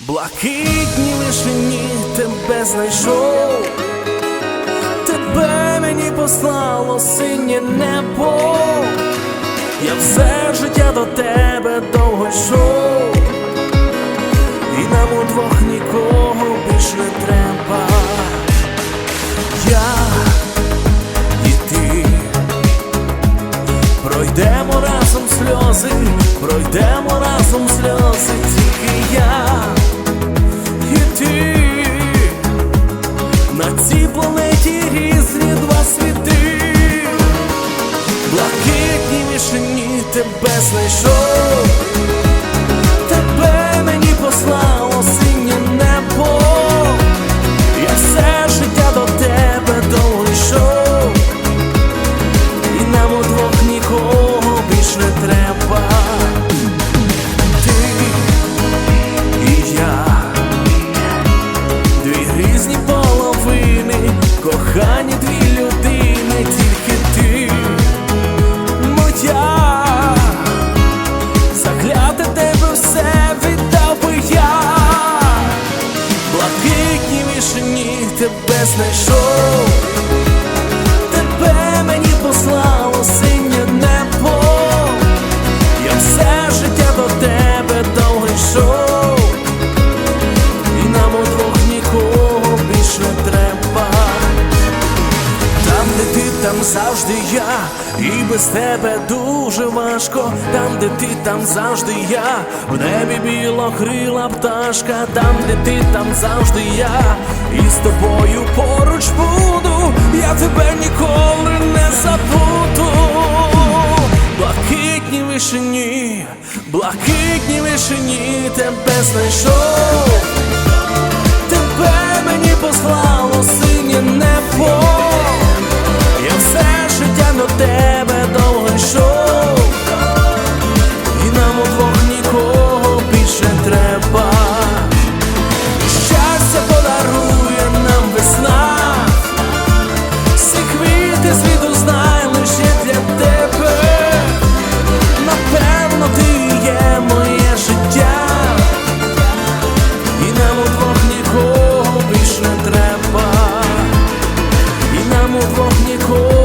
Блакитні вишені тебе знайшов, тебе мені послало синє небо, я все життя до тебе довго йшов, і нам удвох нікого більш не треба. Я і ти. Пройдемо разом сльози, пройдемо разом сльози, тільки я тебе знайшов, тебе мені послало тебе знайшов, там завжди я, і без тебе дуже важко. Там, де ти, там завжди я, в небі білокрила пташка, там, де ти, там завжди я, і з тобою поруч буду, я тебе ніколи не забуду. Блакитні вишені, блакитні вишені тебе знайшов. тебе довго йшов, і нам у двох нікого більше треба. Щастя подарує нам весна, всі квіти світу знаємо лише для тебе. Напевно, ти є моє життя, і нам у двох нікого більше треба, і нам у двох нікого.